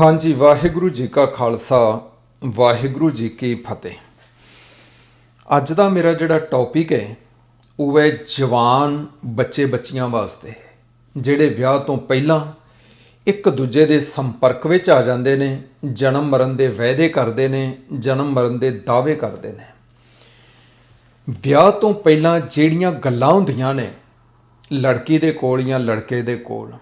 ਹਾਂਜੀ, ਵਾਹਿਗੁਰੂ ਜੀ ਕਾ ਖਾਲਸਾ, ਵਾਹਿਗੁਰੂ ਜੀ ਕੀ ਫਤਿਹ। ਅੱਜ ਦਾ ਮੇਰਾ ਜਿਹੜਾ ਟੌਪਿਕ ਹੈ, ਉਹ ਹੈ ਜਵਾਨ ਬੱਚੇ ਬੱਚੀਆਂ ਵਾਸਤੇ, ਜਿਹੜੇ ਵਿਆਹ ਤੋਂ ਪਹਿਲਾਂ ਇੱਕ ਦੂਜੇ ਦੇ ਸੰਪਰਕ ਵਿੱਚ ਆ ਜਾਂਦੇ ਨੇ, ਜਨਮ ਮਰਨ ਦੇ ਵਾਅਦੇ ਕਰਦੇ ਨੇ, ਜਨਮ ਮਰਨ ਦੇ ਦਾਅਵੇ ਕਰਦੇ ਨੇ। ਵਿਆਹ ਤੋਂ ਪਹਿਲਾਂ ਜਿਹੜੀਆਂ ਗੱਲਾਂ ਹੁੰਦੀਆਂ ਨੇ, ਲੜਕੀ ਦੇ ਕੋਲ ਜਾਂ ਲੜਕੇ ਦੇ ਕੋਲ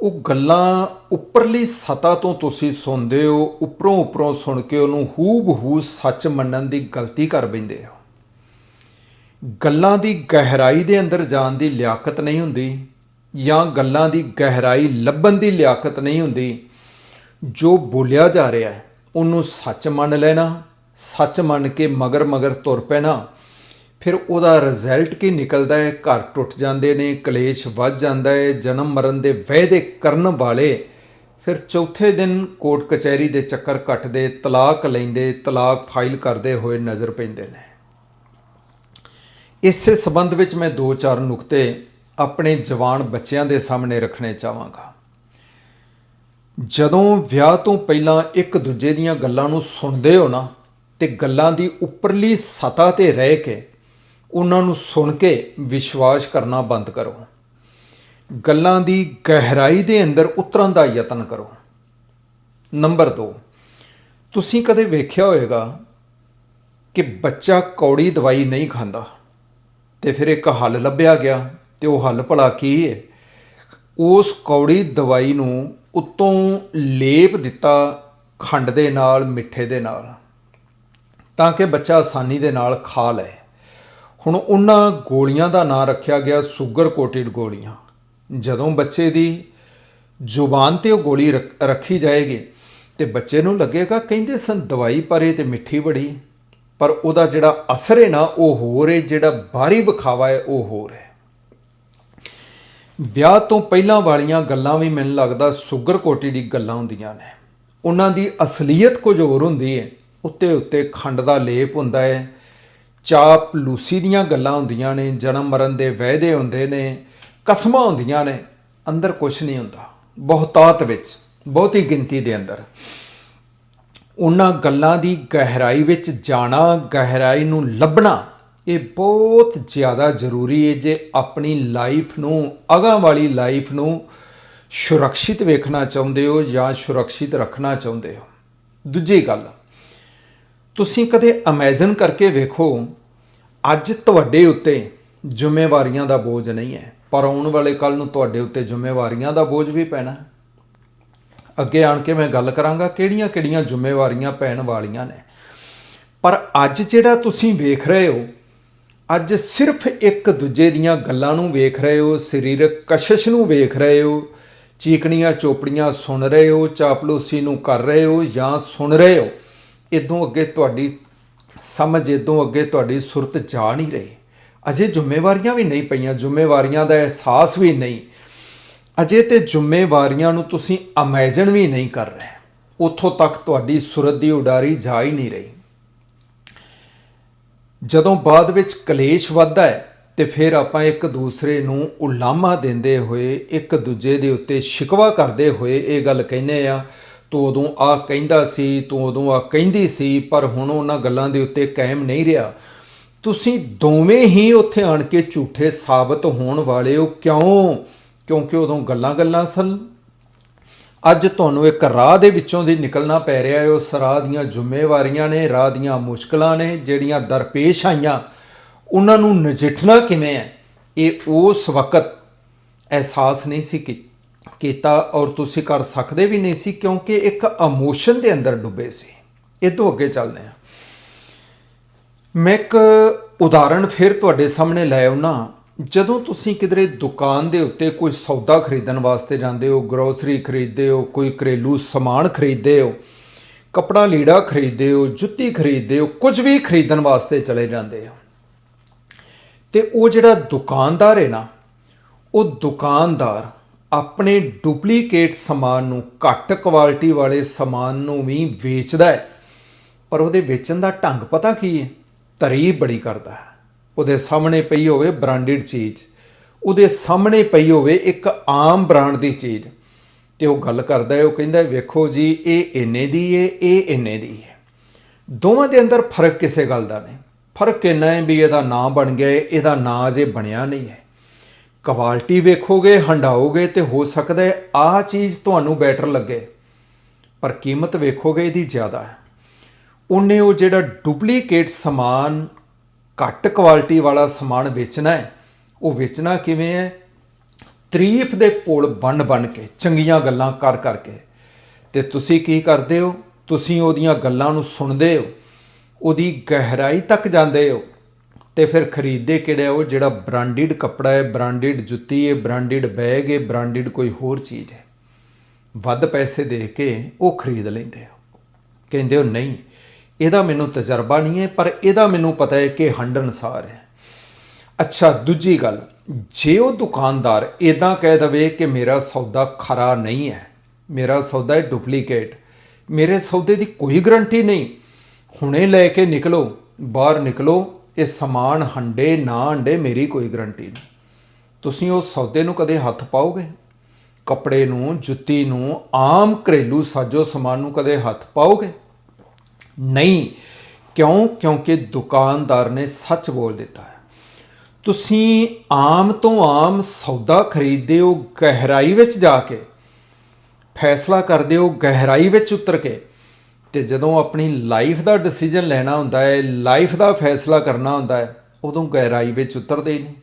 ਉਹ ਗੱਲਾਂ ਉੱਪਰਲੀ ਸਤਾ ਤੋਂ ਤੁਸੀਂ ਸੁਣਦੇ ਹੋ, ਉੱਪਰੋਂ ਉੱਪਰੋਂ ਸੁਣ ਕੇ ਉਹਨੂੰ ਹੂਬ-ਹੂ ਸੱਚ ਮੰਨਣ ਦੀ ਗਲਤੀ ਕਰ ਬੈਂਦੇ ਹੋ। ਗੱਲਾਂ ਦੀ ਗਹਿਰਾਈ ਦੇ ਅੰਦਰ ਜਾਣ ਦੀ ਲਿਆਕਤ ਨਹੀਂ ਹੁੰਦੀ ਜਾਂ ਗੱਲਾਂ ਦੀ ਗਹਿਰਾਈ ਲੱਭਣ ਦੀ ਲਿਆਕਤ ਨਹੀਂ ਹੁੰਦੀ। ਜੋ ਬੋਲਿਆ ਜਾ ਰਿਹਾ ਹੈ, ਉਹਨੂੰ ਸੱਚ ਮੰਨ ਲੈਣਾ, ਸੱਚ ਮੰਨ ਕੇ ਮਗਰ ਮਗਰ ਤੁਰ ਪੈਣਾ ਫਿਰ ਉਹਦਾ ਰਿਜ਼ਲਟ ਕੀ ਨਿਕਲਦਾ ਹੈ? ਘਰ ਟੁੱਟ ਜਾਂਦੇ ਨੇ, ਕਲੇਸ਼ ਵੱਧ ਜਾਂਦਾ ਹੈ, ਜਨਮ ਮਰਨ ਦੇ ਵਾਅਦੇ ਕਰਨ ਵਾਲੇ ਫਿਰ ਚੌਥੇ ਦਿਨ ਕੋਰਟ ਕਚਹਿਰੀ ਦੇ ਚੱਕਰ ਕੱਟਦੇ, ਤਲਾਕ ਲੈਂਦੇ, ਤਲਾਕ ਫਾਈਲ ਕਰਦੇ ਹੋਏ ਨਜ਼ਰ ਪੈਂਦੇ ਨੇ। ਇਸੇ ਸਬੰਧ ਵਿੱਚ ਮੈਂ ਦੋ ਚਾਰ ਨੁਕਤੇ ਆਪਣੇ ਜਵਾਨ ਬੱਚਿਆਂ ਦੇ ਸਾਹਮਣੇ ਰੱਖਣੇ ਚਾਹਾਂਗਾ। ਜਦੋਂ ਵਿਆਹ ਤੋਂ ਪਹਿਲਾਂ ਇੱਕ ਦੂਜੇ ਦੀਆਂ ਗੱਲਾਂ ਨੂੰ ਸੁਣਦੇ ਹੋ ਨਾ, ਤੇ ਗੱਲਾਂ ਦੀ ਉੱਪਰਲੀ ਸਤਾ ਤੇ ਰਹਿ ਕੇ ਉਹਨਾਂ ਨੂੰ ਸੁਣ ਕੇ ਵਿਸ਼ਵਾਸ ਕਰਨਾ ਬੰਦ ਕਰੋ। ਗੱਲਾਂ ਦੀ ਗਹਿਰਾਈ ਦੇ ਅੰਦਰ ਉਤਰਨ ਦਾ ਯਤਨ ਕਰੋ। ਨੰਬਰ 2 ਤੁਸੀਂ ਕਦੇ ਵੇਖਿਆ ਹੋਵੇਗਾ ਕਿ ਬੱਚਾ ਕੌੜੀ ਦਵਾਈ ਨਹੀਂ ਖਾਂਦਾ ਤੇ ਫਿਰ ਇੱਕ ਹੱਲ ਲੱਭਿਆ ਗਿਆ ਤੇ ਉਹ ਹੱਲ ਭਲਾ ਕੀ ਹੈ ਉਸ ਕੌੜੀ ਦਵਾਈ ਨੂੰ ਉੱਤੋਂ ਲੇਪ ਦਿੱਤਾ ਖੰਡ ਦੇ ਨਾਲ, ਮਿੱਠੇ ਦੇ ਨਾਲ, ਤਾਂ ਕਿ ਬੱਚਾ ਆਸਾਨੀ ਦੇ ਨਾਲ ਖਾ ਲਏ। ਹੁਣ ਉਹਨਾਂ ਗੋਲੀਆਂ ਦਾ ਨਾਂ ਰੱਖਿਆ ਗਿਆ ਸ਼ੂਗਰ ਕੋਟਿਡ ਗੋਲੀਆਂ। ਜਦੋਂ ਬੱਚੇ ਦੀ ਜ਼ੁਬਾਨ ਤੇ ਉਹ ਗੋਲੀ ਰੱਖ- ਰੱਖੀ ਜਾਏਗੀ ਤੇ ਬੱਚੇ ਨੂੰ ਲੱਗੇਗਾ ਕਹਿੰਦੇ ਸਨ ਦਵਾਈ ਪਰੇ ਤੇ ਮਿੱਠੀ ਬੜੀ, ਪਰ ਉਹਦਾ ਜਿਹੜਾ ਅਸਰ ਹੈ ਨਾ ਉਹ ਹੋਰ ਹੈ, ਜਿਹੜਾ ਬਾਹਰੀ ਵਿਖਾਵਾ ਹੈ ਉਹ ਹੋਰ ਹੈ। ਵਿਆਹ ਤੋਂ ਪਹਿਲਾਂ ਵਾਲੀਆਂ ਗੱਲਾਂ ਵੀ ਮੈਨੂੰ ਲੱਗਦਾ ਸ਼ੂਗਰ ਕੋਟੀ ਦੀ ਗੱਲਾਂ ਹੁੰਦੀਆਂ ਨੇ। ਉਹਨਾਂ ਦੀ ਅਸਲੀਅਤ ਕੁਝ ਹੋਰ ਹੁੰਦੀ ਹੈ। ਉੱਤੇ ਉੱਤੇ ਖੰਡ ਦਾ ਲੇਪ ਹੁੰਦਾ ਹੈ ਚਾਪ ਲੂਸੀ ਦੀਆਂ ਗੱਲਾਂ ਹੁੰਦੀਆਂ ਨੇ, ਜਨਮ ਮਰਨ ਦੇ ਵਾਅਦੇ ਹੁੰਦੇ ਨੇ, ਕਸਮਾਂ ਹੁੰਦੀਆਂ ਨੇ, ਅੰਦਰ ਕੁਝ ਨਹੀਂ ਹੁੰਦਾ। ਬਹੁਤਾਤ ਵਿੱਚ, ਬਹੁਤੀ ਗਿਣਤੀ ਦੇ ਅੰਦਰ। ਉਹਨਾਂ ਗੱਲਾਂ ਦੀ ਗਹਿਰਾਈ ਵਿੱਚ ਜਾਣਾ, ਗਹਿਰਾਈ ਨੂੰ ਲੱਭਣਾ, ਇਹ ਬਹੁਤ ਜ਼ਿਆਦਾ ਜ਼ਰੂਰੀ ਹੈ ਜੇ ਆਪਣੀ ਲਾਈਫ ਨੂੰ, ਅਗਾਂਹ ਵਾਲੀ ਲਾਈਫ ਨੂੰ ਸੁਰੱਖਿਅਤ ਵੇਖਣਾ ਚਾਹੁੰਦੇ ਹੋ ਜਾਂ ਸੁਰੱਖਿਅਤ ਰੱਖਣਾ ਚਾਹੁੰਦੇ ਹੋ। ਦੂਜੀ ਗੱਲ ਤੁਸੀਂ ਕਦੇ ਇਮੇਜਿਨ ਕਰਕੇ ਵੇਖੋ, ਅੱਜ ਤੁਹਾਡੇ ਉੱਤੇ ਜ਼ਿੰਮੇਵਾਰੀਆਂ ਦਾ ਬੋਝ ਨਹੀਂ ਹੈ। ਪਰ ਆਉਣ ਵਾਲੇ ਕੱਲ ਨੂੰ ਤੁਹਾਡੇ ਉੱਤੇ ਜ਼ਿੰਮੇਵਾਰੀਆਂ ਦਾ ਬੋਝ ਵੀ ਪੈਣਾ ਅੱਗੇ ਆਣ ਕੇ ਮੈਂ ਗੱਲ ਕਰਾਂਗਾ ਕਿਹੜੀਆਂ-ਕਿਹੜੀਆਂ ਜ਼ਿੰਮੇਵਾਰੀਆਂ ਪੈਣ ਵਾਲੀਆਂ ਨੇ। ਪਰ ਅੱਜ ਜਿਹੜਾ ਤੁਸੀਂ ਵੇਖ ਰਹੇ ਹੋ, ਅੱਜ ਸਿਰਫ ਇੱਕ ਦੂਜੇ ਦੀਆਂ ਗੱਲਾਂ ਨੂੰ ਵੇਖ ਰਹੇ ਹੋ, ਸਰੀਰਕ ਕਸ਼ਿਸ਼ ਨੂੰ ਵੇਖ ਰਹੇ ਹੋ, ਚੀਕਣੀਆਂ ਚੋਪੜੀਆਂ ਸੁਣ ਰਹੇ ਹੋ, ਚਾਪਲੂਸੀ ਨੂੰ ਕਰ ਰਹੇ ਹੋ ਜਾਂ ਸੁਣ ਰਹੇ ਹੋ। ਇਦੋਂ ਅੱਗੇ ਤੁਹਾਡੀ ਸਮਝ, ਇਦੋਂ ਅੱਗੇ ਤੁਹਾਡੀ ਸੁਰਤ ਜਾ ਨਹੀਂ ਰਹੀ। ਅਜੇ ਜ਼ਿੰਮੇਵਾਰੀਆਂ ਵੀ ਨਹੀਂ ਪਈਆਂ, ਜ਼ਿੰਮੇਵਾਰੀਆਂ ਦਾ ਅਹਿਸਾਸ ਵੀ ਨਹੀਂ। ਅਜੇ ਤੇ ਜ਼ਿੰਮੇਵਾਰੀਆਂ ਨੂੰ ਤੁਸੀਂ ਇਮੇਜਿਨ ਵੀ ਨਹੀਂ ਕਰ ਰਹੇ। ਉੱਥੋਂ ਤੱਕ ਤੁਹਾਡੀ ਸੁਰਤ ਦੀ ਉਡਾਰੀ ਜਾ ਹੀ ਨਹੀਂ ਰਹੀ। ਜਦੋਂ ਬਾਅਦ ਵਿੱਚ ਕਲੇਸ਼ ਵੱਧਦਾ ਹੈ, ਤੇ ਫਿਰ ਆਪਾਂ ਇੱਕ ਦੂਸਰੇ ਨੂੰ ਉਲਾਮਾ ਦਿੰਦੇ ਹੋਏ, ਇੱਕ ਦੂਜੇ ਦੇ ਉੱਤੇ ਸ਼ਿਕਵਾ ਕਰਦੇ ਹੋਏ ਇਹ ਗੱਲ ਕਹਿੰਦੇ ਆ ਤੂੰ ਉਦੋਂ ਆ ਕਹਿੰਦਾ ਸੀ, ਤੂੰ ਉਦੋਂ ਆ ਕਹਿੰਦੀ ਸੀ, ਪਰ ਹੁਣ ਉਹਨਾਂ ਗੱਲਾਂ ਦੇ ਉੱਤੇ ਕਾਇਮ ਨਹੀਂ ਰਿਹਾ। ਤੁਸੀਂ ਦੋਵੇਂ ਹੀ ਉੱਥੇ ਆਣ ਕੇ ਝੂਠੇ ਸਾਬਤ ਹੋਣ ਵਾਲੇ ਹੋ ਕਿਉਂ? ਕਿਉਂਕਿ ਉਦੋਂ ਗੱਲਾਂ-ਗੱਲਾਂ ਸਨ। ਅੱਜ ਤੁਹਾਨੂੰ ਇੱਕ ਰਾਹ ਦੇ ਵਿੱਚੋਂ ਦੀ ਨਿਕਲਣਾ ਪੈ ਰਿਹਾ ਹੈ। ਉਸ ਰਾਹ ਦੀਆਂ ਜ਼ਿੰਮੇਵਾਰੀਆਂ ਨੇ, ਰਾਹ ਦੀਆਂ ਮੁਸ਼ਕਲਾਂ ਨੇ, ਜਿਹੜੀਆਂ ਦਰਪੇਸ਼ ਆਈਆਂ। ਉਹਨਾਂ ਨੂੰ ਨਜਿੱਠਣਾ ਕਿਵੇਂ ਹੈ? ਇਹ ਉਸ ਵਕਤ ਅਹਿਸਾਸ ਨਹੀਂ ਸੀ ਕੀਤਾ। ਕੀਤਾ ਔਰ ਤੁਸੀਂ ਕਰ ਸਕਦੇ ਵੀ ਨਹੀਂ ਸੀ ਕਿਉਂਕਿ ਇੱਕ ਇਮੋਸ਼ਨ ਦੇ ਅੰਦਰ ਡੁੱਬੇ ਸੀ। ਇਹ ਤੋਂ ਅੱਗੇ ਚੱਲਦੇ ਹਾਂ। ਮੈਂ ਇੱਕ ਉਦਾਹਰਣ ਫਿਰ ਤੁਹਾਡੇ ਸਾਹਮਣੇ ਲੈ ਆਉਣਾ ਜਦੋਂ ਤੁਸੀਂ ਕਿਧਰੇ ਦੁਕਾਨ ਦੇ ਉੱਤੇ ਕੋਈ ਸੌਦਾ ਖਰੀਦਣ ਵਾਸਤੇ ਜਾਂਦੇ ਹੋ ਗਰੋਸਰੀ ਖਰੀਦਦੇ ਹੋ, ਕੋਈ ਘਰੇਲੂ ਸਮਾਨ ਖਰੀਦਦੇ ਹੋ, ਕਪੜਾ ਲੀੜਾ ਖਰੀਦਦੇ ਹੋ, ਜੁੱਤੀ ਖਰੀਦਦੇ ਹੋ, ਕੁਝ ਵੀ ਖਰੀਦਣ ਵਾਸਤੇ ਚਲੇ ਜਾਂਦੇ ਹੋ, ਤੇ ਉਹ ਜਿਹੜਾ ਦੁਕਾਨਦਾਰ ਹੈ ਨਾ, ਉਹ ਦੁਕਾਨਦਾਰ ਆਪਣੇ ਡੁਪਲੀਕੇਟ ਸਮਾਨ ਨੂੰ ਘੱਟ ਕੁਆਲਿਟੀ ਵਾਲੇ ਸਮਾਨ ਨੂੰ ਵੀ ਵੇਚਦਾ ਹੈ। ਪਰ ਉਹਦੇ ਵੇਚਣ ਦਾ ਢੰਗ ਪਤਾ ਕੀ ਹੈ? ਤਾਰੀਫ ਬੜੀ ਕਰਦਾ ਹੈ। ਉਹਦੇ ਸਾਹਮਣੇ ਪਈ ਹੋਵੇ ਬ੍ਰਾਂਡਡ ਚੀਜ਼। ਉਹਦੇ ਸਾਹਮਣੇ ਪਈ ਹੋਵੇ ਇੱਕ ਆਮ ਬ੍ਰਾਂਡ ਦੀ ਚੀਜ਼। ਤੇ ਉਹ ਗੱਲ ਕਰਦਾ ਹੈ, ਉਹ ਕਹਿੰਦਾ ਵੇਖੋ ਜੀ, ਇਹ ਇੰਨੇ ਦੀ ਹੈ, ਇਹ ਇੰਨੇ ਦੀ ਹੈ। ਦੋਵਾਂ ਦੇ ਅੰਦਰ ਫ਼ਰਕ ਕਿਸੇ ਗੱਲ ਦਾ ਨਹੀਂ। ਫ਼ਰਕ ਇੰਨਾ ਹੈ ਵੀ ਇਹਦਾ ਨਾਂ ਬਣ ਗਿਆ ਹੈ, ਇਹਦਾ ਨਾਂ ਅਜੇ ਬਣਿਆ ਨਹੀਂ ਹੈ। ਕੁਆਲਿਟੀ ਵੇਖੋਗੇ ਹੰਡਾਓਗੇ ਤੇ ਹੋ ਸਕਦਾ ਹੈ ਆਹ ਚੀਜ਼ ਤੁਹਾਨੂੰ ਬੈਟਰ ਲੱਗੇ। ਪਰ ਕੀਮਤ ਵੇਖੋਗੇ, ਇਹਦੀ ਜ਼ਿਆਦਾ ਹੈ। ਉਹਨੇ ਉਹ ਜਿਹੜਾ ਡੁਪਲੀਕੇਟ ਸਮਾਨ, ਘੱਟ ਕੁਆਲਿਟੀ ਵਾਲਾ ਸਮਾਨ ਵੇਚਣਾ ਹੈ, ਉਹ ਵੇਚਣਾ ਕਿਵੇਂ ਹੈ? ਤਾਰੀਫ ਦੇ ਪੁਲ ਬਣ ਬਣ ਕੇ, ਚੰਗੀਆਂ ਗੱਲਾਂ ਕਰ ਕਰਕੇ। ਤੇ ਤੁਸੀਂ ਕੀ ਕਰਦੇ ਹੋ? ਤੁਸੀਂ ਉਹਦੀਆਂ ਗੱਲਾਂ ਨੂੰ ਸੁਣਦੇ ਹੋ, ਉਹਦੀ ਗਹਿਰਾਈ ਤੱਕ ਜਾਂਦੇ ਹੋ। ਤੇ ਫਿਰ ਖਰੀਦਦੇ ਕਿਹੜਾ ਉਹ ਜਿਹੜਾ ਬ੍ਰਾਂਡਡ ਕੱਪੜਾ ਹੈ ਬ੍ਰਾਂਡਡ ਜੁੱਤੀ ਹੈ ਬ੍ਰਾਂਡਡ ਬੈਗ ਹੈ ਬ੍ਰਾਂਡਡ ਕੋਈ ਹੋਰ ਚੀਜ਼ ਹੈ। ਵੱਧ ਪੈਸੇ ਦੇ ਕੇ ਉਹ ਖਰੀਦ ਲੈਂਦੇ ਹੋ ਕਹਿੰਦੇ ਹੋ ਨਹੀਂ, ਇਹਦਾ ਮੈਨੂੰ ਤਜਰਬਾ ਨਹੀਂ ਹੈ, ਪਰ ਇਹਦਾ ਮੈਨੂੰ ਪਤਾ ਹੈ ਕਿ ਹੰਡਨਸਾਰ ਹੈ। ਅੱਛਾ, ਦੂਜੀ ਗੱਲ, ਜੇ ਉਹ ਦੁਕਾਨਦਾਰ ਇਦਾਂ ਕਹਿ ਦਵੇ ਕਿ ਮੇਰਾ ਸੌਦਾ ਖਰਾ ਨਹੀਂ ਹੈ, ਮੇਰਾ ਸੌਦਾ ਹੈ ਡੁਪਲੀਕੇਟ ਮੇਰੇ ਸੌਦੇ ਦੀ ਕੋਈ ਗਰੰਟੀ ਨਹੀਂ, ਹੁਣੇ ਲੈ ਕੇ ਨਿਕਲੋ, ਬਾਹਰ ਨਿਕਲੋ ਇਹ ਸਮਾਨ ਹੰਡੇ, ਨਾ ਹੰਡੇ ਮੇਰੀ ਕੋਈ ਗਰੰਟੀ ਨਹੀਂ। ਤੁਸੀਂ ਉਹ ਸੌਦੇ ਨੂੰ ਕਦੇ ਹੱਥ ਪਾਓਗੇ? ਕੱਪੜੇ ਨੂੰ, ਜੁੱਤੀ ਨੂੰ, ਆਮ ਘਰੇਲੂ ਸਾਜੋ ਸਮਾਨ ਨੂੰ ਕਦੇ ਹੱਥ ਪਾਓਗੇ? ਨਹੀਂ, ਕਿਉਂ? ਕਿਉਂਕਿ ਦੁਕਾਨਦਾਰ ਨੇ ਸੱਚ ਬੋਲ ਦਿੱਤਾ ਹੈ। ਤੁਸੀਂ ਆਮ ਤੋਂ ਆਮ ਸੌਦਾ ਖਰੀਦਦੇ ਹੋ, ਗਹਿਰਾਈ ਵਿੱਚ ਜਾ ਕੇ। ਫੈਸਲਾ ਕਰਦੇ ਹੋ, ਗਹਿਰਾਈ ਵਿੱਚ ਉਤਰ ਕੇ। ਤੇ ਜਦੋਂ ਆਪਣੀ ਲਾਈਫ ਦਾ ਡਿਸੀਜਨ ਲੈਣਾ ਹੁੰਦਾ ਹੈ ਲਾਈਫ ਦਾ ਫੈਸਲਾ ਕਰਨਾ ਹੁੰਦਾ ਹੈ, ਉਦੋਂ ਗਹਿਰਾਈ ਵਿੱਚ ਉਤਰਦੇ ਹੀ ਨਹੀਂ।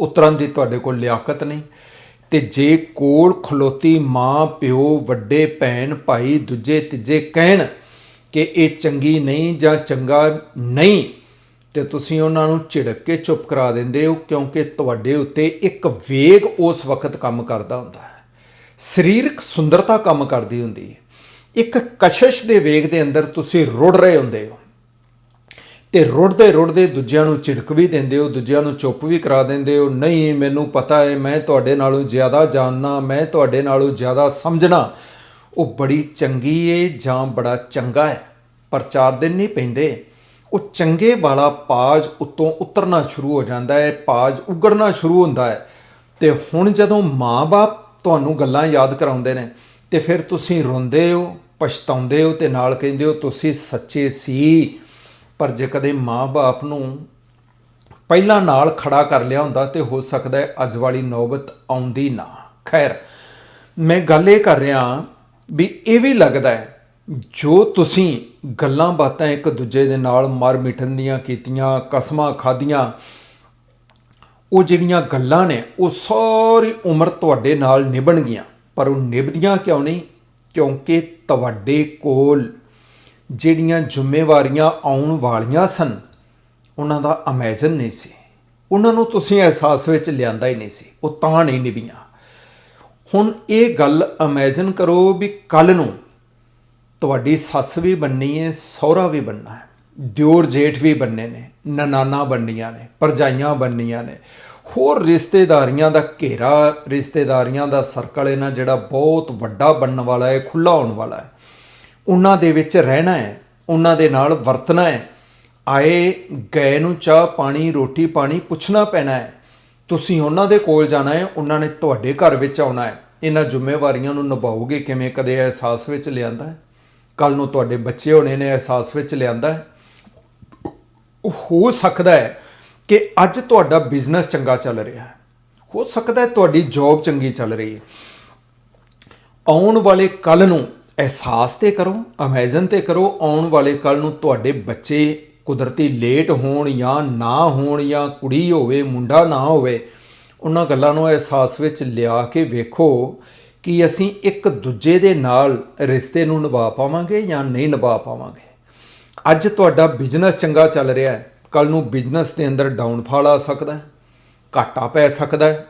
ਉਤਰਨ ਦੀ ਤੁਹਾਡੇ ਕੋਲ ਲਿਆਕਤ ਨਹੀਂ। ਤੇ ਜੇ ਕੋਲ ਖਲੋਤੀ ਮਾਂ, ਪਿਓ, ਵੱਡੇ ਭੈਣ, ਭਾਈ, ਦੂਜੇ, ਤੀਜੇ ਕਹਿਣ ਕਿ ਇਹ ਚੰਗੀ ਨਹੀਂ ਜਾਂ ਚੰਗਾ ਨਹੀਂ, ਤੇ ਤੁਸੀਂ ਉਹਨਾਂ ਨੂੰ ਝਿੜਕ ਕੇ ਚੁੱਪ ਕਰਾ ਦਿੰਦੇ ਹੋ, ਕਿਉਂਕਿ ਤੁਹਾਡੇ ਉੱਤੇ ਇੱਕ ਵੇਗ ਉਸ ਵਕਤ ਕੰਮ ਕਰਦਾ ਹੁੰਦਾ ਹੈ। ਸਰੀਰਕ ਸੁੰਦਰਤਾ ਕੰਮ ਕਰਦੀ ਹੁੰਦੀ ਹੈ। ਇੱਕ ਕਸ਼ਿਸ਼ ਦੇ ਵੇਗ ਦੇ ਅੰਦਰ ਤੁਸੀਂ ਰੁੜ ਰਹੇ ਹੁੰਦੇ ਹੋ। ਤੇ ਰੁੜਦੇ ਰੁੜਦੇ ਦੂਜਿਆਂ ਨੂੰ ਝਿੜਕ ਵੀ ਦਿੰਦੇ ਹੋ, ਦੂਜਿਆਂ ਨੂੰ ਚੁੱਪ ਵੀ ਕਰਾ ਦਿੰਦੇ ਹੋ, ਨਹੀਂ, ਮੈਨੂੰ ਪਤਾ ਹੈ, ਮੈਂ ਤੁਹਾਡੇ ਨਾਲੋਂ ਜ਼ਿਆਦਾ ਜਾਣਨਾ, ਮੈਂ ਤੁਹਾਡੇ ਨਾਲੋਂ ਜ਼ਿਆਦਾ ਸਮਝਣਾ। ਉਹ ਬੜੀ ਚੰਗੀ ਏ ਜਾਂ ਬੜਾ ਚੰਗਾ ਹੈ? ਪਰ ਚਾਰ ਦਿਨ ਨਹੀਂ ਪੈਂਦੇ। ਉਹ ਚੰਗੇ ਵਾਲਾ ਪਾਜ ਉੱਤੋਂ ਉਤਰਨਾ ਸ਼ੁਰੂ ਹੋ ਜਾਂਦਾ ਹੈ, ਪਾਜ ਉਗੜਨਾ ਸ਼ੁਰੂ ਹੁੰਦਾ ਹੈ। ਤੇ ਹੁਣ ਜਦੋਂ ਮਾਂ-ਬਾਪ ਤੁਹਾਨੂੰ ਗੱਲਾਂ ਯਾਦ ਕਰਾਉਂਦੇ ਨੇ, ਤੇ ਫਿਰ ਤੁਸੀਂ ਰੋਂਦੇ ਹੋ ਪਛਤਾਉਂਦੇ ਹੋ ਤੇ ਨਾਲ ਕਹਿੰਦੇ ਹੋ, ਤੁਸੀਂ ਸੱਚੇ ਸੀ। ਪਰ ਜੇ ਕਦੇ ਮਾਂ-ਬਾਪ ਨੂੰ ਪਹਿਲਾਂ ਨਾਲ ਖੜਾ ਕਰ ਲਿਆ ਹੁੰਦਾ ਤੇ ਹੋ ਸਕਦਾ ਹੈ ਅੱਜ ਵਾਲੀ ਨੌਬਤ ਆਉਂਦੀ ਨਾ। ਖੈਰ, ਮੈਂ ਗੱਲ ਇਹ ਕਰ ਰਿਹਾ ਵੀ ਇਹ ਵੀ ਲੱਗਦਾ ਹੈ, ਜੋ ਤੁਸੀਂ ਗੱਲਾਂ ਬਾਤਾਂ ਇੱਕ ਦੂਜੇ ਦੇ ਨਾਲ ਮਰ ਮਿਠਨ ਦੀਆਂ ਕੀਤੀਆਂ, ਕਸਮਾਂ ਖਾਧੀਆਂ, ਉਹ ਜਿਹੜੀਆਂ ਗੱਲਾਂ ਨੇ, ਉਹ ਸਾਰੀ ਉਮਰ ਤੁਹਾਡੇ ਨਾਲ ਨਿਭਣਗੀਆਂ, ਪਰ ਉਹ ਨਿਭਦੀਆਂ ਕਿਉਂ ਨਹੀਂ? ਕਿਉਂਕਿ ਤੁਹਾਡੇ ਕੋਲ ਜਿਹੜੀਆਂ ਜ਼ਿੰਮੇਵਾਰੀਆਂ ਆਉਣ ਵਾਲੀਆਂ ਸਨ, ਉਹਨਾਂ ਦਾ ਅਮੈਜ਼ਨ ਨਹੀਂ ਸੀ। ਉਹਨਾਂ ਨੂੰ ਤੁਸੀਂ ਅਹਿਸਾਸ ਵਿੱਚ ਲਿਆਂਦਾ ਹੀ ਨਹੀਂ ਸੀ। ਉਹ ਤਾਂ ਨਹੀਂ ਨਿਭੀਆਂ। ਹੁਣ ਇਹ ਗੱਲ ਇਮੇਜਿਨ ਕਰੋ ਵੀ ਕੱਲ ਨੂੰ ਤੁਹਾਡੀ ਸੱਸ ਵੀ ਬੰਨੀ ਹੈ, ਸਹੁਰਾ ਵੀ ਬੰਨਾ ਹੈ। ਦਿਓਰ ਜੇਠ ਵੀ ਬੰਨੇ ਨੇ, ਨਨਾਨਾ ਬੰਨੀਆਂ ਨੇ ਪਰਜਾਈਆਂ ਬੰਨੀਆਂ ਨੇ। ਹੋਰ ਰਿਸ਼ਤੇਦਾਰੀਆਂ ਦਾ ਘੇਰਾ, ਰਿਸ਼ਤੇਦਾਰੀਆਂ ਦਾ ਸਰਕਲ ਇਹਨਾਂ ਜਿਹੜਾ ਬਹੁਤ ਵੱਡਾ ਬਣਨ ਵਾਲਾ ਹੈ ਖੁੱਲਾ ਹੋਣ ਵਾਲਾ ਹੈ। ਉਹਨਾਂ ਦੇ ਵਿੱਚ ਰਹਿਣਾ ਹੈ, ਉਹਨਾਂ ਦੇ ਨਾਲ ਵਰਤਣਾ ਹੈ। ਆਏ ਗਏ ਨੂੰ ਚਾਹ ਪਾਣੀ, ਰੋਟੀ ਪਾਣੀ ਪੁੱਛਣਾ ਪੈਣਾ ਹੈ। ਤੁਸੀਂ ਉਹਨਾਂ ਦੇ ਕੋਲ ਜਾਣਾ ਹੈ, ਉਹਨਾਂ ਨੇ ਤੁਹਾਡੇ ਘਰ ਵਿੱਚ ਆਉਣਾ ਹੈ। ਇਹਨਾਂ ਜ਼ਿੰਮੇਵਾਰੀਆਂ ਨੂੰ ਨਿਭਾਓਗੇ ਕਿਵੇਂ? ਕਦੇ ਅਹਿਸਾਸ ਵਿੱਚ ਲਿਆਂਦਾ ਹੈ? ਕੱਲ ਨੂੰ ਤੁਹਾਡੇ ਬੱਚੇ ਹੋਣੇ ਨੇ ਅਹਿਸਾਸ ਵਿੱਚ ਲਿਆਂਦਾ ਹੈ? ਹੋ ਸਕਦਾ ਹੈ ਕਿ ਅੱਜ ਤੁਹਾਡਾ ਬਿਜ਼ਨਸ ਚੰਗਾ ਚੱਲ ਰਿਹਾ ਹੈ। ਹੋ ਸਕਦਾ ਹੈ ਤੁਹਾਡੀ ਜੌਬ ਚੰਗੀ ਚੱਲ ਰਹੀ ਹੈ। ਆਉਣ ਵਾਲੇ ਕੱਲ ਨੂੰ ਅਹਿਸਾਸ ਤੇ ਕਰੋ ਇਮੇਜਿਨ ਤੇ ਕਰੋ, ਆਉਣ ਵਾਲੇ ਕੱਲ ਨੂੰ ਤੁਹਾਡੇ ਬੱਚੇ ਕੁਦਰਤੀ ਲੇਟ ਹੋਣ ਜਾਂ ਨਾ ਹੋਣ ਜਾਂ ਕੁੜੀ ਹੋਵੇ, ਮੁੰਡਾ ਨਾ ਹੋਵੇ, ਉਹਨਾਂ ਗੱਲਾਂ ਨੂੰ ਅਹਿਸਾਸ ਵਿੱਚ ਲਿਆ ਕੇ ਵੇਖੋ ਕਿ ਅਸੀਂ ਇੱਕ ਦੂਜੇ ਦੇ ਨਾਲ ਰਿਸ਼ਤੇ ਨੂੰ ਨਿਭਾ ਪਾਵਾਂਗੇ ਜਾਂ ਨਹੀਂ ਨਿਭਾ ਪਾਵਾਂਗੇ। ਅੱਜ ਤੁਹਾਡਾ ਬਿਜ਼ਨਸ ਚੰਗਾ ਚੱਲ ਰਿਹਾ ਹੈ। ਕੱਲ ਨੂੰ ਬਿਜ਼ਨਸ ਦੇ ਅੰਦਰ ਡਾਊਨਫਾਲ ਆ ਸਕਦਾ ਹੈ, ਘਾਟਾ ਪੈ ਸਕਦਾ ਹੈ।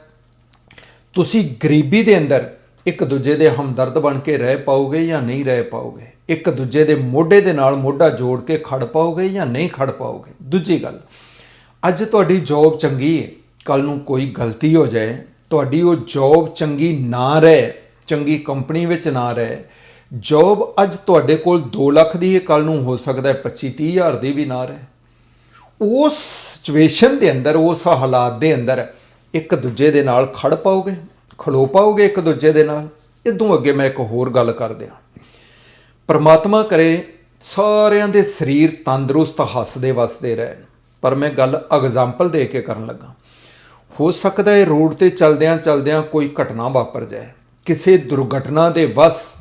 ਤੁਸੀਂ ਗਰੀਬੀ ਦੇ ਅੰਦਰ ਇੱਕ ਦੂਜੇ ਦੇ ਹਮਦਰਦ ਬਣ ਕੇ ਰਹਿ ਪਾਓਗੇ ਜਾਂ ਨਹੀਂ ਰਹਿ ਪਾਓਗੇ? ਇੱਕ ਦੂਜੇ ਦੇ ਮੋਢੇ ਦੇ ਨਾਲ ਮੋਢਾ ਜੋੜ ਕੇ ਖੜ ਪਾਓਗੇ ਜਾਂ ਨਹੀਂ ਖੜ ਪਾਓਗੇ? ਦੂਜੀ ਗੱਲ, ਅੱਜ ਤੁਹਾਡੀ ਜੌਬ ਚੰਗੀ ਹੈ ਕੱਲ ਨੂੰ ਕੋਈ ਗਲਤੀ ਹੋ ਜਾਏ, ਤੁਹਾਡੀ ਉਹ ਜੌਬ ਚੰਗੀ ਨਾ ਰਹੇ, ਚੰਗੀ ਕੰਪਨੀ ਵਿੱਚ ਨਾ ਰਹੇ ਜੌਬ ਅੱਜ ਤੁਹਾਡੇ ਕੋਲ 2 ਲੱਖ ਦੀ ਹੈ ਕੱਲ ਨੂੰ ਹੋ ਸਕਦਾ ਹੈ 25 30 ਹਜ਼ਾਰ ਦੀ ਵੀ ਨਾ ਰਹੇ। ਉਸ ਸਿਚੁਏਸ਼ਨ ਦੇ ਅੰਦਰ, ਉਸ ਹਾਲਾਤ ਦੇ ਅੰਦਰ ਇੱਕ ਦੂਜੇ ਦੇ ਨਾਲ ਖੜ ਪਾਓਗੇ, ਖਲੋ ਪਾਓਗੇ ਇੱਕ ਦੂਜੇ ਦੇ ਨਾਲ? ਇਦੋਂ ਅੱਗੇ ਮੈਂ ਇੱਕ ਹੋਰ ਗੱਲ ਕਰ ਦਿਆਂ। ਪਰਮਾਤਮਾ ਕਰੇ, ਸਾਰਿਆਂ ਦੇ ਸਰੀਰ ਤੰਦਰੁਸਤ ਹੱਸਦੇ ਵਸਦੇ ਰਹਿਣ। ਪਰ ਮੈਂ ਗੱਲ ਐਗਜ਼ਾਮਪਲ ਦੇ ਕੇ ਕਰਨ ਲੱਗਾ। ਹੋ ਸਕਦਾ ਹੈ ਰੋਡ ਤੇ ਚਲਦਿਆਂ ਚਲਦਿਆਂ ਕੋਈ ਘਟਨਾ ਵਾਪਰ ਜਾਏ। ਕਿਸੇ ਦੁਰਘਟਨਾ ਦੇ ਵਸ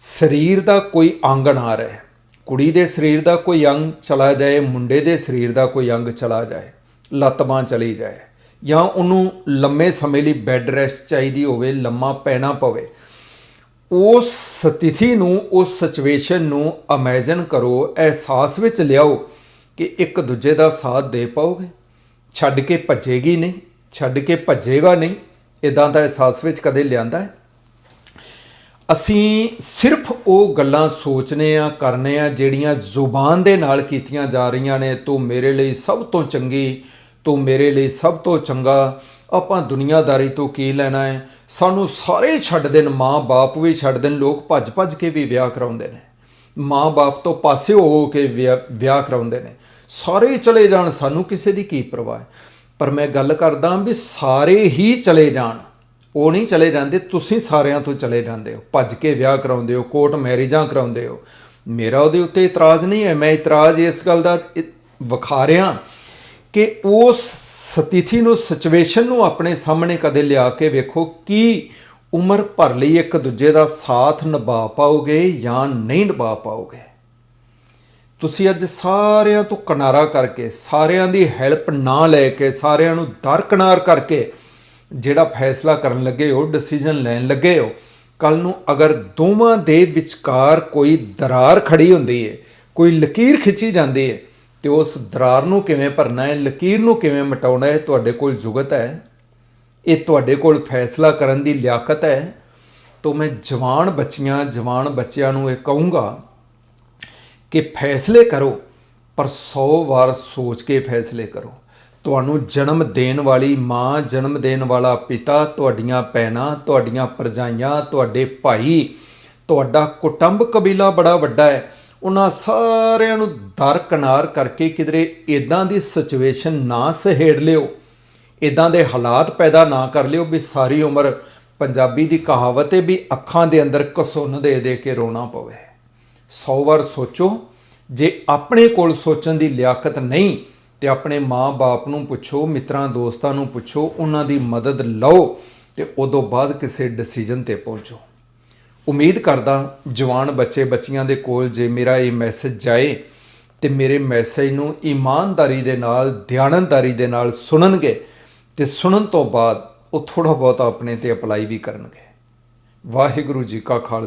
ਸਰੀਰ ਦਾ ਕੋਈ ਅੰਗ ਨਾ ਰਹੇ। ਕੁੜੀ ਦੇ ਸਰੀਰ ਦਾ ਕੋਈ ਅੰਗ ਚਲਾ ਜਾਏ, ਮੁੰਡੇ ਦੇ ਸਰੀਰ ਦਾ ਕੋਈ ਅੰਗ ਚਲਾ ਜਾਏ, ਲੱਤ ਬਾਂਹ ਚਲੀ ਜਾਏ, ਜਾਂ ਉਹਨੂੰ ਲੰਮੇ ਸਮੇਂ ਲਈ ਬੈੱਡ ਰੈਸਟ ਚਾਹੀਦੀ ਹੋਵੇ, ਲੰਮਾ ਪੈਣਾ ਪਵੇ, ਉਸ ਸਥਿਤੀ ਨੂੰ, ਉਸ ਸਿਚੁਏਸ਼ਨ ਨੂੰ ਇਮੇਜਿਨ ਕਰੋ, ਅਹਿਸਾਸ ਵਿੱਚ ਲਿਆਓ ਕਿ ਇੱਕ ਦੂਜੇ ਦਾ ਸਾਥ ਦੇ ਪਾਓਗੇ। ਛੱਡ ਕੇ ਭੱਜੇਗੀ ਨਹੀਂ, ਛੱਡ ਕੇ ਭੱਜੇਗਾ ਨਹੀਂ ਇਦਾਂ ਦਾ ਅਹਿਸਾਸ ਵਿੱਚ ਕਦੇ ਲਿਆਂਦਾ ਹੈ? ਅਸੀਂ ਸਿਰਫ ਉਹ ਗੱਲਾਂ ਸੋਚਨੇ ਆ, ਕਰਨੇ ਆ, ਜਿਹੜੀਆਂ ਜ਼ੁਬਾਨ ਦੇ ਨਾਲ ਕੀਤੀਆਂ ਜਾ ਰਹੀਆਂ ਨੇ, ਤੂੰ ਮੇਰੇ ਲਈ ਸਭ ਤੋਂ ਚੰਗੀ, ਤੂੰ ਮੇਰੇ ਲਈ ਸਭ ਤੋਂ ਚੰਗਾ, ਆਪਾਂ ਦੁਨੀਆਦਾਰੀ ਤੋਂ ਕੀ ਲੈਣਾ ਹੈ? ਸਾਨੂੰ ਸਾਰੇ ਛੱਡ ਦੇਣ, ਮਾਂ-ਬਾਪ ਵੀ ਛੱਡ ਦੇਣ, ਲੋਕ ਭੱਜ-ਭੱਜ ਕੇ ਵੀ ਵਿਆਹ ਕਰਾਉਂਦੇ ਨੇ। ਮਾਂ-ਬਾਪ ਤੋਂ ਪਾਸੇ ਹੋ ਕੇ ਵਿਆਹ ਵਿਆਹ ਕਰਾਉਂਦੇ ਨੇ। ਸਾਰੇ ਚਲੇ ਜਾਣ, ਸਾਨੂੰ ਕਿਸੇ ਦੀ ਕੀ ਪਰਵਾਹ ਪਰ ਮੈਂ ਗੱਲ ਕਰਦਾ ਵੀ ਸਾਰੇ ਹੀ ਚਲੇ ਜਾਣ। ਉਹ ਨਹੀਂ ਚਲੇ ਜਾਂਦੇ, ਤੁਸੀਂ ਸਾਰਿਆਂ ਤੋਂ ਚਲੇ ਜਾਂਦੇ ਹੋ। ਭੱਜ ਕੇ ਵਿਆਹ ਕਰਾਉਂਦੇ ਹੋ, ਕੋਰਟ ਮੈਰਿਜਾਂ ਕਰਾਉਂਦੇ ਹੋ। ਮੇਰਾ ਉਹਦੇ ਉੱਤੇ ਇਤਰਾਜ਼ ਨਹੀਂ ਹੈ। ਮੈਂ ਇਤਰਾਜ਼ ਇਸ ਗੱਲ ਦਾ ਇ- ਵਿਖਾ ਰਿਹਾ ਕਿ ਉਸ ਸਥਿਤੀ ਨੂੰ ਸਿਚੁਏਸ਼ਨ ਨੂੰ ਆਪਣੇ ਸਾਹਮਣੇ ਕਦੇ ਲਿਆ ਕੇ ਵੇਖੋ ਕੀ ਉਮਰ ਭਰ ਲਈ ਇੱਕ ਦੂਜੇ ਦਾ ਸਾਥ ਨਿਭਾ ਪਾਓਗੇ ਜਾਂ ਨਹੀਂ ਨਿਭਾ ਪਾਓਗੇ। ਤੁਸੀਂ ਅੱਜ ਸਾਰਿਆਂ ਤੋਂ ਕਿਨਾਰਾ ਕਰਕੇ, ਸਾਰਿਆਂ ਦੀ ਹੈਲਪ ਨਾ ਲੈ ਕੇ, ਸਾਰਿਆਂ ਨੂੰ ਦਰਕਨਾਰ ਕਰਕੇ ਜਿਹੜਾ ਫੈਸਲਾ ਕਰਨ ਲੱਗੇ ਹੋ ਡਿਸੀਜਨ ਲੈਣ ਲੱਗੇ ਹੋ ਕੱਲ ਨੂੰ ਅਗਰ ਦੋਵਾਂ ਦੇ ਵਿਚਕਾਰ ਕੋਈ ਦਰਾਰ ਖੜੀ ਹੁੰਦੀ ਹੈ ਕੋਈ ਲਕੀਰ ਖਿੱਚੀ ਜਾਂਦੀ ਹੈ ਤੇ ਉਸ ਦਰਾਰ ਨੂੰ ਕਿਵੇਂ ਭਰਨਾ ਹੈ ਲਕੀਰ ਨੂੰ ਕਿਵੇਂ ਮਿਟਾਉਣਾ ਹੈ ਤੁਹਾਡੇ ਕੋਲ ਜੁਗਤ ਹੈ, ਇਹ ਤੁਹਾਡੇ ਕੋਲ ਫੈਸਲਾ ਕਰਨ ਦੀ ਲਿਆਕਤ ਹੈ, ਤੋਂ ਮੈਂ ਜਵਾਨ ਬੱਚੀਆਂ, ਜਵਾਨ ਬੱਚਿਆਂ ਨੂੰ ਇਹ ਕਹੂੰਗਾ ਕਿ ਫੈਸਲੇ ਕਰੋ, ਪਰ 100 ਵਾਰ ਸੋਚ ਕੇ ਫੈਸਲੇ ਕਰੋ। ਤੁਹਾਨੂੰ ਜਨਮ ਦੇਣ ਵਾਲੀ ਮਾਂ, ਜਨਮ ਦੇਣ ਵਾਲਾ ਪਿਤਾ, ਤੁਹਾਡੀਆਂ ਭੈਣਾਂ, ਤੁਹਾਡੀਆਂ ਪਰਜਾਈਆਂ ਤੁਹਾਡੇ ਭਾਈ, ਤੁਹਾਡਾ ਕੁਟੰਬ ਕਬੀਲਾ ਬੜਾ ਵੱਡਾ ਹੈ। ਉਹਨਾਂ ਸਾਰਿਆਂ ਨੂੰ ਦਰਕਨਾਰ ਕਰਕੇ ਕਿਧਰੇ ਇਦਾਂ ਦੀ ਸਿਚੁਏਸ਼ਨ ਨਾ ਸਹੇੜ ਲਿਓ। ਇਦਾਂ ਦੇ ਹਾਲਾਤ ਪੈਦਾ ਨਾ ਕਰ ਲਿਓ ਵੀ ਸਾਰੀ ਉਮਰ ਪੰਜਾਬੀ ਦੀ ਕਹਾਵਤ ਹੈ ਵੀ ਅੱਖਾਂ ਦੇ ਅੰਦਰ ਕਸੁੰਨ ਦੇ ਦੇ ਕੇ ਰੋਣਾ ਪਵੇ। 100 ਵਾਰ ਸੋਚੋ, ਜੇ ਆਪਣੇ ਕੋਲ ਸੋਚਣ ਦੀ ਲਿਆਕਤ ਨਹੀਂ ਤੇ ਆਪਣੇ ਮਾਂ-ਬਾਪ ਨੂੰ ਪੁੱਛੋ, ਮਿੱਤਰਾਂ, ਦੋਸਤਾਂ ਨੂੰ ਪੁੱਛੋ, ਉਹਨਾਂ ਦੀ ਮਦਦ ਲਓ ਤੇ ਉਦੋਂ ਬਾਅਦ ਕਿਸੇ ਡਿਸੀਜਨ ਤੇ ਪਹੁੰਚੋ। ਉਮੀਦ ਕਰਦਾ ਜਵਾਨ ਬੱਚੇ ਬੱਚੀਆਂ ਦੇ ਕੋਲ ਜੇ ਮੇਰਾ ਇਹ ਮੈਸੇਜ ਜਾਏ ਤੇ ਮੇਰੇ ਮੈਸੇਜ ਨੂੰ ਇਮਾਨਦਾਰੀ ਦੇ ਨਾਲ ਧਿਆਨੰਦਾਰੀ ਦੇ ਨਾਲ ਸੁਣਨਗੇ ਤੇ ਸੁਣਨ ਤੋਂ ਬਾਅਦ ਉਹ ਥੋੜਾ ਬਹੁਤ ਆਪਣੇ ਤੇ ਅਪਲਾਈ ਵੀ ਕਰਨਗੇ। ਵਾਹਿਗੁਰੂ ਜੀ ਕਾ ਖਾਲਸਾ।